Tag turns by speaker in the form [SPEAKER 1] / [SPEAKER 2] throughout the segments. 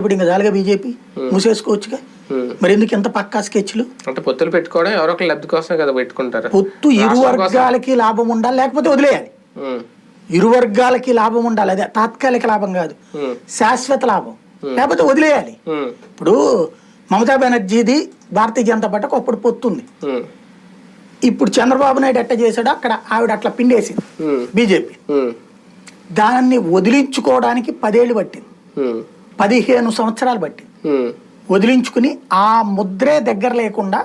[SPEAKER 1] ఇప్పుడు ఇంకా జాలిగా బీజేపీ మూసేసుకోవచ్చుగా. మరి ఎందుకు ఎంత పక్కా స్కెచ్లు?
[SPEAKER 2] అంటే పొత్తులు పెట్టుకోవడం ఎవరో ఒకరు లబ్ధి కోసమే కదా పెట్టుకుంటారు.
[SPEAKER 1] పొత్తు ఇరు
[SPEAKER 2] కోసం.
[SPEAKER 1] వర్గాలకి లాభం ఉండాలి లేకపోతే వదిలేయాలి. ఇరు వర్గాలకి లాభం ఉండాలి అదే తాత్కాలిక లాభం కాదు. శాశ్వత లాభం. లేకపోతే వదిలేయాలి. ఇప్పుడు మమతా బెనర్జీది భారతీయ జనతా పార్టీకి అప్పుడు పొత్తుంది ఇప్పుడు చంద్రబాబు నాయుడు ఎట్ట చేశాడో అక్కడ ఆవిడ అట్లా పిండేసింది బీజేపీ. దాన్ని వదిలించుకోవడానికి పదేళ్ళు పట్టింది. పదిహేను సంవత్సరాలు పట్టింది
[SPEAKER 2] ఉమ్,
[SPEAKER 1] వదిలించుకుని ఆ ముద్రే దగ్గర లేకుండా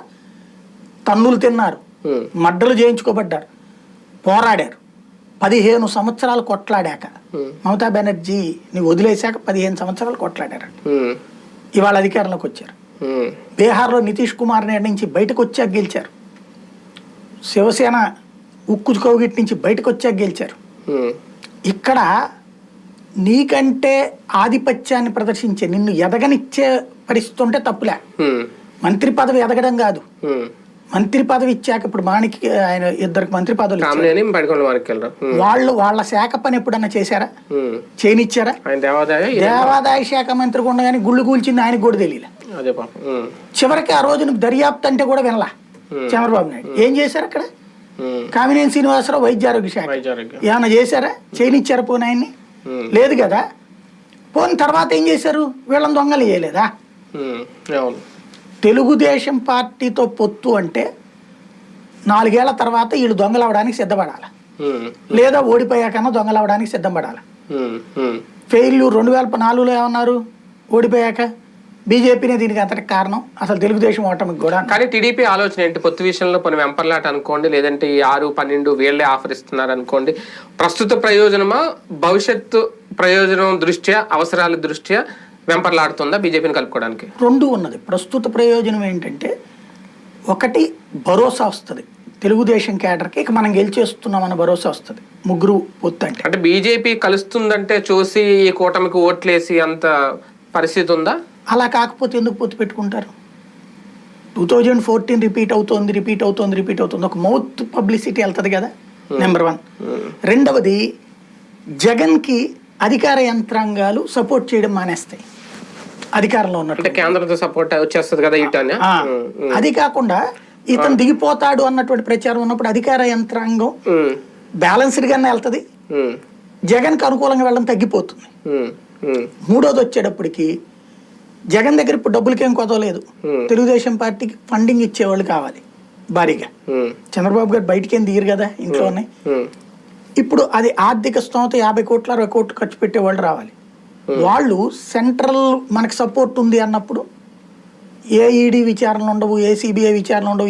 [SPEAKER 1] తన్నులు తిన్నారు. మడ్డలు చేయించుకోబడ్డారు. పోరాడారు. పదిహేను సంవత్సరాలు కొట్లాడాక. మమతా బెనర్జీని వదిలేశాక పదిహేను సంవత్సరాలు కొట్లాడారు. ఇవాళ అధికారంలోకి వచ్చారు. బీహార్లో నితీష్ కుమార్ నుంచి బయటకు వచ్చాక గెలిచారు. శివసేన ఉక్కు కౌగిట్ నుంచి బయటకు వచ్చాక గెలిచారు ఇక్కడ నీకంటే ఆధిపత్యాన్ని ప్రదర్శించే నిన్ను ఎదగనిచ్చే పరిస్థితి ఉంటే తప్పులే మంత్రి పదవి ఎదగడం కాదు. మంత్రి పదవి ఇచ్చాక ఇప్పుడు మాణికి ఆయన ఇద్దరికి మంత్రి పదవులు వాళ్ళు వాళ్ళ శాఖ పని ఎప్పుడన్నా చేశారా. చేయనిచ్చారా?
[SPEAKER 2] దేవాదాయ
[SPEAKER 1] శాఖ మంత్రి ఉండగానే గుళ్ళు కూల్చింది ఆయనకు కూడా తెలియలే. చివరికి ఆ రోజున దర్యాప్తు అంటే కూడా వినలా చంద్రబాబు నాయుడు. ఏం చేశారు అక్కడ. కామినేని శ్రీనివాసరావు వైద్య ఆరోగ్య శాఖ ఏమైనా చేశారా? చేయనిచ్చారా పోనీ ఆయన్ని?
[SPEAKER 2] ఉమ్,
[SPEAKER 1] లేదు కదా? పోని తర్వాత ఏం చేశారు? వీళ్ళని దొంగలు చేయలేదా
[SPEAKER 2] ఉమ్, అవును.
[SPEAKER 1] తెలుగుదేశం పార్టీతో పొత్తు అంటే నాలుగేళ్ళ తర్వాత వీళ్ళు దొంగలు అవడానికి సిద్ధపడాలి?
[SPEAKER 2] ఉమ్,
[SPEAKER 1] లేదా ఓడిపోయాకన్నా దొంగలు అవడానికి సిద్ధపడాలి ఫెయిల్యూర్ రెండు వేల నాలుగులో ఏమన్నారు? ఓడిపోయాక? బీజేపీనే దీనికి అంతటి కారణం? అసలు తెలుగుదేశం ఓటమికి కూడా?
[SPEAKER 2] కానీ టీడీపీ ఆలోచన ఏంటి? పొత్తు విషయంలో కొన్ని వెంపర్లాట అనుకోండి లేదంటే ఈ ఆరు పన్నెండు వీళ్ళే ఆఫర్ ఇస్తున్నారు అనుకోండి. ప్రస్తుత ప్రయోజనమా భవిష్యత్తు ప్రయోజనం దృష్ట్యా అవసరాల దృష్ట్యా వెంపర్లాడుతుందా బీజేపీని కలుపుకోవడానికి?
[SPEAKER 1] రెండు ఉన్నది. ప్రస్తుత ప్రయోజనం ఏంటంటే ఒకటి భరోసా వస్తుంది. తెలుగుదేశం కేడర్కి ఇక మనం గెలిచేస్తున్నామన్న భరోసా వస్తుంది. ముగ్గురు పొత్తు అంటే.
[SPEAKER 2] అంటే బీజేపీ కలుస్తుందంటే చూసి ఈ కూటమికి ఓట్లేసి అంత పరిస్థితి ఉందా?
[SPEAKER 1] అలా కాకపోతే ఎందుకు పొత్తు పెట్టుకుంటారు? టూ థౌజండ్ ఫోర్టీన్ రిపీట్ అవుతోంది రిపీట్ అవుతోంది రిపీట్ అవుతుంది. ఒక మౌత్ పబ్లిసిటీ వెళ్తుంది కదా నెంబర్ వన్ రెండవది జగన్కి అధికార యంత్రాంగాలు సపోర్ట్ చేయడం మానేస్తాయి. అధికారంలో ఉన్నట్టు.
[SPEAKER 2] కేంద్రంతో సపోర్ట్ వచ్చేస్తుంది కదా ఇటు
[SPEAKER 1] ఆ, అది కాకుండా ఇతను దిగిపోతాడు అన్నటువంటి ప్రచారం ఉన్నప్పుడు అధికార యంత్రాంగం
[SPEAKER 2] ఉమ్,
[SPEAKER 1] బ్యాలెన్స్డ్ గానే వెళ్తుంది. జగన్కి అనుకూలంగా వెళ్ళడం తగ్గిపోతుంది. మూడోది వచ్చేటప్పటికి జగన్ దగ్గర ఇప్పుడు డబ్బులకేం కొదవలేదు
[SPEAKER 2] Hmm.
[SPEAKER 1] తెలుగుదేశం పార్టీకి ఫండింగ్ ఇచ్చేవాళ్ళు కావాలి భారీగా. చంద్రబాబు గారు బయటికేం తీయరు కదా ఇంట్లోనే. ఇప్పుడు అది ఆర్థిక స్తోమత యాభై కోట్ల అరవై కోట్లు ఖర్చు పెట్టే వాళ్ళు రావాలి. వాళ్ళు సెంట్రల్ మనకి సపోర్ట్ ఉంది అన్నప్పుడు ఏ ఈడీ విచారణలు ఉండవు ఏ సిబిఐ విచారణలు ఉండవు